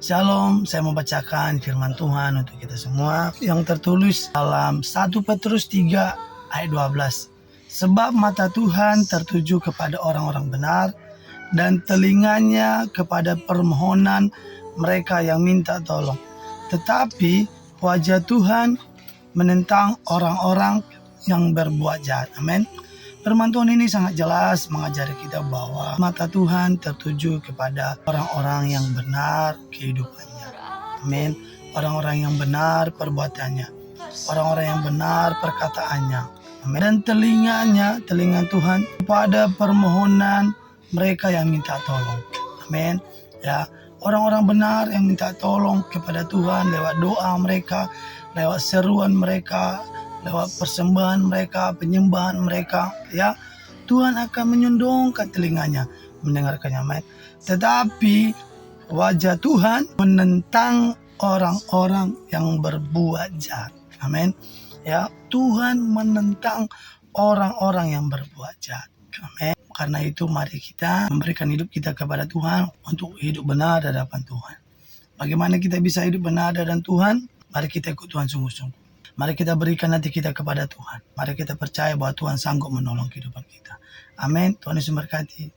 Shalom, saya membacakan firman Tuhan untuk kita semua yang tertulis dalam 1 Petrus 3 ayat 12. Sebab mata Tuhan tertuju kepada orang-orang benar dan telinganya kepada permohonan mereka yang minta tolong. Tetapi wajah Tuhan menentang orang-orang yang berbuat jahat. Amin. Firman Tuhan ini sangat jelas mengajari kita bahwa mata Tuhan tertuju kepada orang-orang yang benar kehidupannya. Amin. Orang-orang yang benar perbuatannya. Orang-orang yang benar perkataannya. Amin. Dan telinganya, telinga Tuhan kepada permohonan mereka yang minta tolong. Amin. Ya, orang-orang benar yang minta tolong kepada Tuhan lewat doa mereka, lewat seruan mereka, lewat persembahan mereka, penyembahan mereka, ya. Tuhan akan menyondongkan telinganya mendengarkannya, amin. Tetapi wajah Tuhan menentang orang-orang yang berbuat jahat. Amin. Ya, Tuhan menentang orang-orang yang berbuat jahat. Amin. Karena itu mari kita memberikan hidup kita kepada Tuhan untuk hidup benar di hadapan Tuhan. Bagaimana kita bisa hidup benar hadapan Tuhan? Mari kita ikut Tuhan sungguh-sungguh. Mari kita berikan hati kita kepada Tuhan. Mari kita percaya bahwa Tuhan sanggup menolong kehidupan kita. Amin. Tuhan Yesus memberkati.